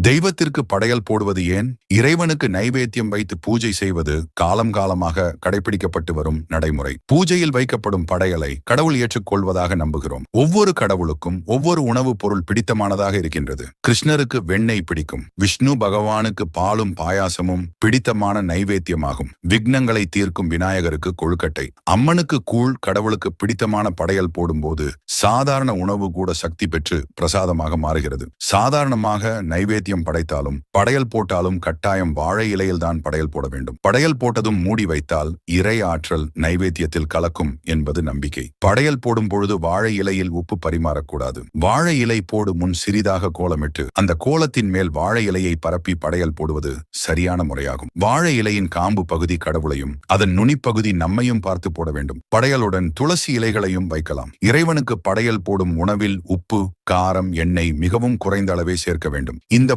தெய்வத்திற்கு படையல் போடுவது ஏன்? இறைவனுக்கு நைவேத்தியம் வைத்து பூஜை செய்வது காலம் காலமாக கடைபிடிக்கப்பட்டு வரும் நடைமுறை. பூஜையில் வைக்கப்படும் படையலை கடவுள் ஏற்றுக்கொள்வதாக நம்புகிறோம். ஒவ்வொரு கடவுளுக்கும் ஒவ்வொரு உணவுப் பொருள் பிடித்தமானதாக இருக்கின்றது. கிருஷ்ணருக்கு வெண்ணெய் பிடிக்கும். விஷ்ணு பகவானுக்கு பாலும் பாயாசமும் பிடித்தமான நைவேத்தியமாகும். விக்னங்களை தீர்க்கும் விநாயகருக்கு கொழுக்கட்டை. அம்மனுக்கு கூழ் கடவுளுக்கு பிடித்தமான படையல் போடும்போது சாதாரண உணவு கூட சக்தி பெற்று பிரசாதமாக மாறுகிறது. சாதாரணமாக வைத்தியம் படைத்தாலும் படையல் போட்டாலும் கட்டாயம் வாழை இலையில்தான் படையல் போட வேண்டும். படையல் போட்டதும் மூடி வைத்தால் இறை ஆற்றல் நைவேத்தியத்தில் கலக்கும் என்பது நம்பிக்கை. படையல் போடும் பொழுது வாழை இலையில் உப்பு பரிமாறக்கூடாது. வாழை இலை போடு முன் சிறிதாக கோலமிட்டு அந்த கோலத்தின் மேல் வாழை இலையை பரப்பி படையல் போடுவது சரியான முறையாகும். வாழை இலையின் காம்பு பகுதி கடவுளையும் அதன் நுனிப்பகுதி நம்மையும் பார்த்து போட வேண்டும். படையலுடன் துளசி இலைகளையும் வைக்கலாம். இறைவனுக்கு படையல் போடும் உணவில் உப்பு காரம் எண்ணெய் மிகவும் குறைந்த அளவே சேர்க்க வேண்டும். இந்த